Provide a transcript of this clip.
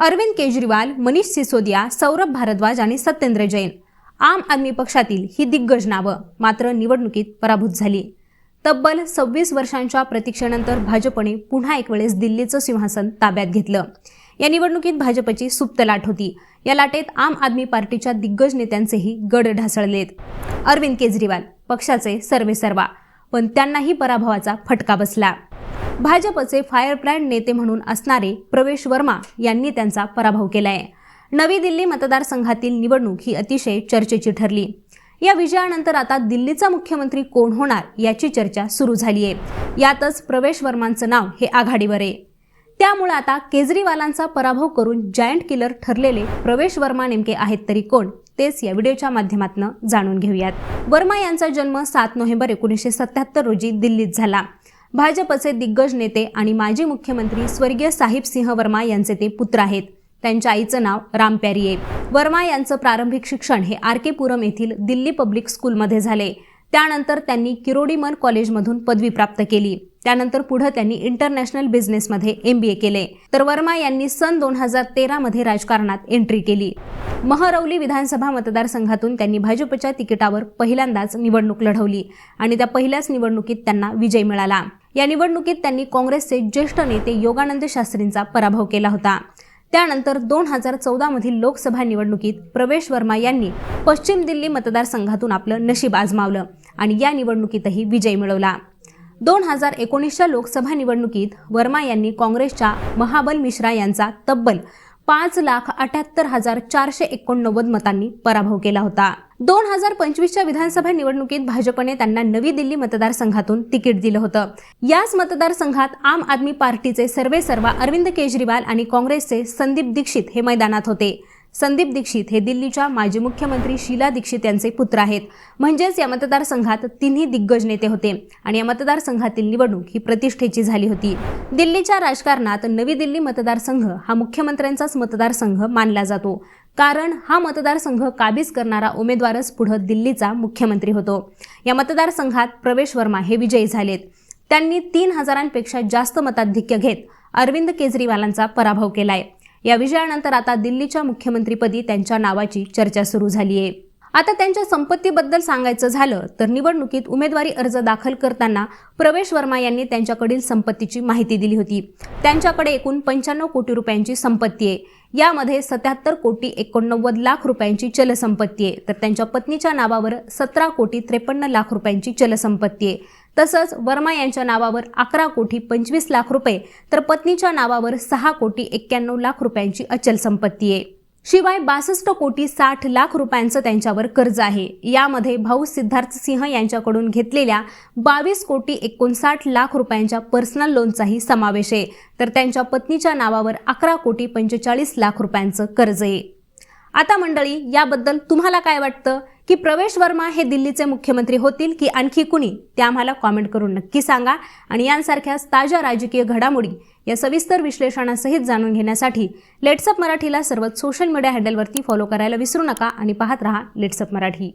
अरविंद केजरीवाल मनीष सिसोदिया सौरभ भारद्वाज आणि सत्येंद्र जैन. आम आदमी पक्षातील ही दिग्गज नावं मात्र निवडणुकीत पराभूत झाली. तब्बल सव्वीस वर्षांच्या प्रतीक्षेनंतर भाजपने पुन्हा एक वेळेस दिल्लीचं सिंहासन ताब्यात घेतलं. या निवडणुकीत भाजपची सुप्त लाट होती. या लाटेत आम आदमी पार्टीच्या दिग्गज नेत्यांचेही गड ढासळलेत. अरविंद केजरीवाल पक्षाचे सर्वेसर्वा पण त्यांनाही पराभवाचा फटका बसला. भाजपचे फायर ब्रँड नेते म्हणून असणारे प्रवेश वर्मा यांनी त्यांचा पराभव केलाय. नवी दिल्ली मतदारसंघातील निवडणूक ही अतिशय चर्चेची ठरली. या विजयानंतर आता दिल्लीचा मुख्यमंत्री कोण होणार याची चर्चा सुरू झाली आहे यातच प्रवेश वर्मांचं नाव हे आघाडीवर आहे. त्यामुळे आता केजरीवालांचा पराभव करून जायंट किलर ठरलेले प्रवेश वर्मा नेमके आहेत तरी कोण तेच या व्हिडिओच्या माध्यमातून जाणून घेऊयात. वर्मा यांचा जन्म सात नोव्हेंबर एकोणीसशे सत्याहत्तर रोजी दिल्लीत झाला. भाजपचे दिग्गज नेते आणि माजी मुख्यमंत्री स्वर्गीय साहिब सिंह वर्मा यांचे ते पुत्र आहेत. त्यांच्या आईचं नाव रामप्यारी आहे वर्मा यांचं प्रारंभिक शिक्षण हे आर के पुरम येथील दिल्ली पब्लिक स्कूलमध्ये झाले. त्यानंतर त्यांनी किरोडीमन कॉलेजमधून पदवी प्राप्त केली. त्यानंतर पुढे त्यांनी इंटरनॅशनल बिझनेसमध्ये एम बी ए केले. तर वर्मा यांनी सन दोन हजार तेरामध्ये राजकारणात एंट्री केली. महरौली विधानसभा मतदारसंघातून त्यांनी भाजपच्या तिकिटावर पहिल्यांदाच निवडणूक लढवली आणि त्या पहिल्याच निवडणुकीत त्यांना विजय मिळाला. या निवडणुकीत त्यांनी काँग्रेसचे ज्येष्ठ नेते योगानंद शास्त्रींचा पराभव केला होता. त्यानंतर दोन हजार चौदामधील लोकसभा निवडणुकीत प्रवेश वर्मा यांनी पश्चिम दिल्ली मतदारसंघातून आपलं नशीब आजमावलं आणि या निवडणुकीतही विजय मिळवला. दोन हजार एकोणीसच्या लोकसभा निवडणुकीत वर्मा यांनी काँग्रेसच्या महाबल मिश्रा यांचा तब्बल पाच लाख अठ्याहत्तर हजार चारशे एकोणनव्वद मतांनी पराभव केला होता. दोन हजार पंचवीसच्या विधानसभा निवडणुकीत भाजपने त्यांना नवी दिल्ली मतदारसंघातून तिकीट दिलं होतं. याच मतदारसंघात आम आदमी पार्टीचे सर्वे सर्वा अरविंद केजरीवाल आणि काँग्रेसचे संदीप दीक्षित हे मैदानात होते. संदीप दीक्षित हे दिल्लीच्या माजी मुख्यमंत्री शीला दीक्षित यांचे पुत्र आहेत. म्हणजेच या मतदारसंघात तिन्ही दिग्गज नेते होते आणि या मतदारसंघातील निवडणूक ही प्रतिष्ठेची झाली होती. दिल्लीच्या राजकारणात नवी दिल्ली मतदारसंघ हा मुख्यमंत्र्यांचाच मतदारसंघ मानला जातो. कारण हा मतदारसंघ काबीज करणारा उमेदवारच पुढं दिल्लीचा मुख्यमंत्री होतो. या मतदारसंघात प्रवेश वर्मा हे विजयी झालेत. त्यांनी तीन हजारांपेक्षा जास्त मताधिक्य घेत अरविंद केजरीवालांचा पराभव केलाय. या विजयानंतर आता दिल्लीच्या मुख्यमंत्रीपदी त्यांच्या नावाची चर्चा सुरू झाली आहे आता त्यांच्या संपत्तीबद्दल सांगायचं झालं तर निवडणुकीत उमेदवारी अर्ज दाखल करताना प्रवेश वर्मा यांनी त्यांच्याकडील संपत्तीची माहिती दिली होती. त्यांच्याकडे एकूण पंच्याण्णव कोटी रुपयांची संपत्ती आहे. यामध्ये सत्याहत्तर कोटी एकोणनव्वद लाख रुपयांची चलसंपत्ती आहे. तर त्यांच्या पत्नीच्या नावावर सतरा कोटी त्रेपन्न लाख रुपयांची चलसंपत्ती आहे. तसंच वर्मा यांच्या नावावर अकरा कोटी पंचवीस लाख रुपये तर पत्नीच्या नावावर सहा कोटी एक्क्याण्णव लाख रुपयांची अचल संपत्ती आहे. शिवाय बासष्ट कोटी साठ लाख रुपयांचं त्यांच्यावर कर्ज आहे. यामध्ये भाऊ सिद्धार्थ सिंह यांच्याकडून घेतलेल्या बावीस कोटी एकोणसाठ लाख रुपयांच्या पर्सनल लोनचाही समावेश आहे. तर त्यांच्या पत्नीच्या नावावर अकरा कोटी पंचेचाळीस लाख रुपयांचं कर्ज आहे. आता मंडळी याबद्दल तुम्हाला काय वाटतं? की प्रवेश वर्मा हे दिल्लीचे मुख्यमंत्री होतील की आणखी कुणी? ते आम्हाला कॉमेंट करून नक्की सांगा. आणि यांसारख्याच ताज्या राजकीय घडामोडी या सविस्तर विश्लेषणासहित जाणून घेण्यासाठी लेट्सअप मराठीला सर्वच सोशल मीडिया हँडलवरती फॉलो करायला विसरू नका आणि पाहत रहा लेट्सअप मराठी.